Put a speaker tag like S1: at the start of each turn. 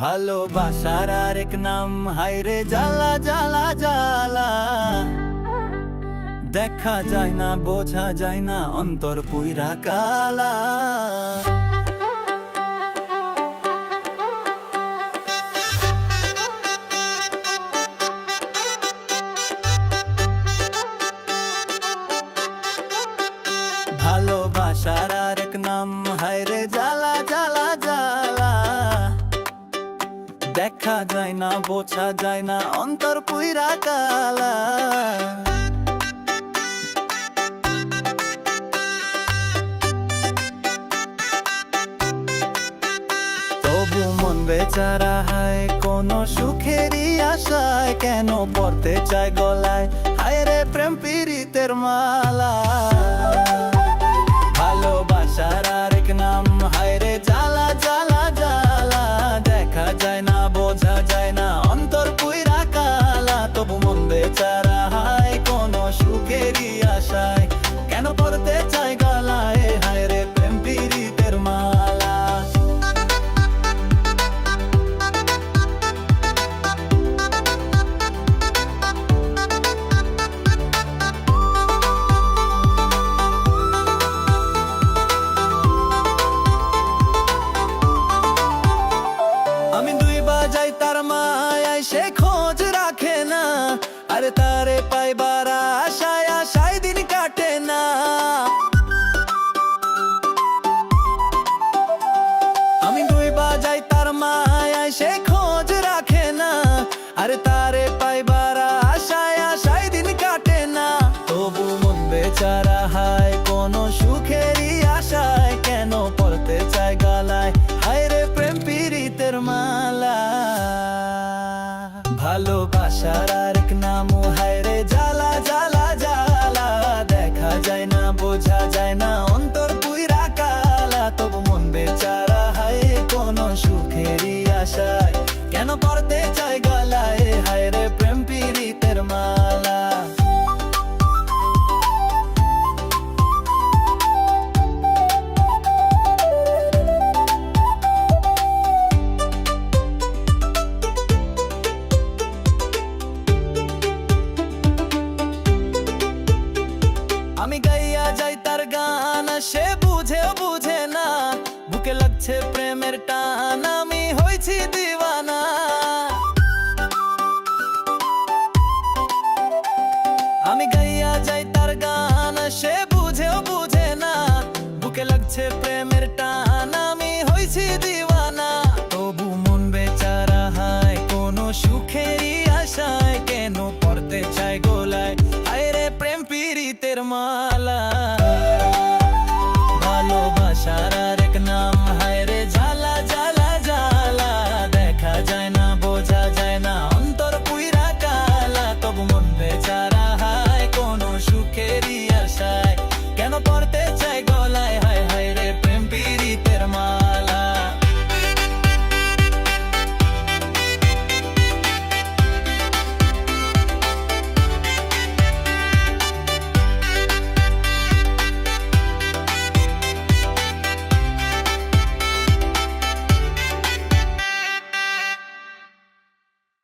S1: ভালোবাসার আরেক নাম হাইরে জ্বালা জ্বালা জ্বালা। দেখা যায় না, বোঝা যায় না, অন্তর পুইরা কালা। ভালোবাসার আরেক নাম, হায়রে দেখা যায় না, বোঝা যায় না, অন্তর পুইরা কালা। তবু মন বেচারা হায়, কোন সুখেরই আশায়, কেন পড়তে চায় গলায়? হায় রে প্রেম পীড়িতের মালা। আরে তারে পাইবার ভালোবাসার আরেক নাম হায় রে, জ্বালা জ্বালা জ্বালা। দেখা যায় না, বোঝা যায় না, অন্তর পুইরা কালা। তবু মন বেচারা, হায়, কোন সুখেরই আশায়। কেন পড়তে চায় গলায় আমি গাইয়া যাই তার গান সে বুঝে বুঝে না। বুকে লাগছে প্রেমের টান, আমি হয়েছি দিওয়ানা। আমি গাইয়া যাই তার গান সে বুঝেও বুঝে না। বুকে লাগছে প্রেমের টান, আমি হয়েছি